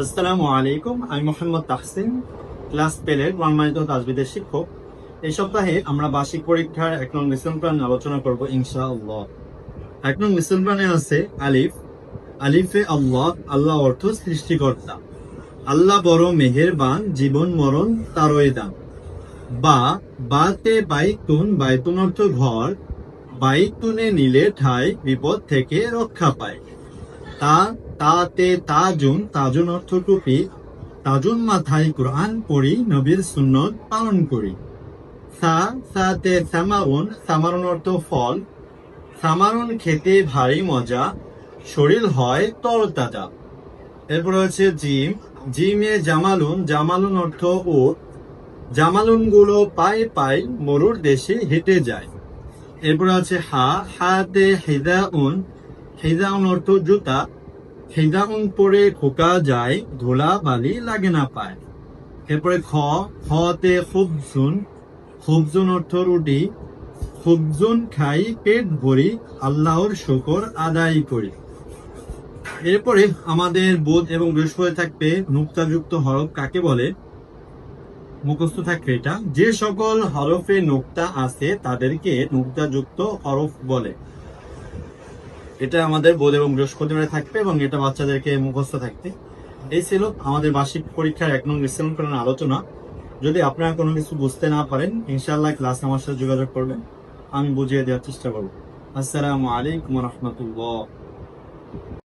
আসসালামু আলাইকুম, আমি মোহাম্মদ তাহসিন, ক্লাস পেলের সম্মানিত তাজবিদের শিক্ষক। এই সপ্তাহে আমরা বার্ষিক পরীক্ষার এক নং মিশন প্ল্যান আলোচনা করব ইনশাআল্লাহ। এক নং মিশন প্ল্যানে আছে আলিফ। আলিফে আল্লাহ আল্লাহ অর্থ সৃষ্টিকর্তা। আল্লাহ বড় মেহেরবান, জীবন মরণ তারই দান। বা, বাতে বাইতুন বাইতুন অর্থ ঘর। বাইতুনে নিলে ঠাই বিপদ থেকে রক্ষা পায়। তা, তাতে তাজুন তাজুন অর্থ টুপি তাজুন মাথায় কোরআন পড়ি, নবীর সুন্নত পালন করি। সা, সাতে সামারুন সামারুন অর্থ ফল। সামারুন খেতে ভারী মজা, শরীর হয় তরতাজা। এরপর হচ্ছে জিম। জিমে জামালুন জামালুন অর্থ উট। জামালুনগুলো পায়ে পায়ে মরুর দেশে হেঁটে যায়। এরপর আছে হা, হাতে হেদাউন হেদাউন অর্থ জুতা। হেদাউন পরে খোকা যায়, ধুলা বালি লাগে না পায়। এরপরে খ, খতে খুবজুন। খুবজুন অর্থ রুটি। খুবজুন খাই, পেট ভরি, আল্লাহর শুকর আদায় করি। এরপরে আমাদের বোধ এবং বৃহস্পতি থাকবে, নুক্তাযুক্ত হরফ কাকে বলে? মুখস্থ থাকবে এটা। যে সকল হরফে নোক্তা আছে, তাদেরকে নুক্তাযুক্ত হরফ বলে। এটা আমাদের বোধ এবং বৃহস্পতিবারে থাকবে এবং এটা বাচ্চাদেরকে মুখস্থ থাকবে। এই ছিল আমাদের বার্ষিক পরীক্ষার এক নং বিশ্লেষণ আলোচনা। যদি আপনারা কোনো কিছু বুঝতে না পারেন ইনশাল্লাহ ক্লাস আমার সাথে যোগাযোগ করবেন। আমি বুঝিয়ে দেওয়ার চেষ্টা করব। আসসালামু আলাইকুম রহমতুল্লাহ।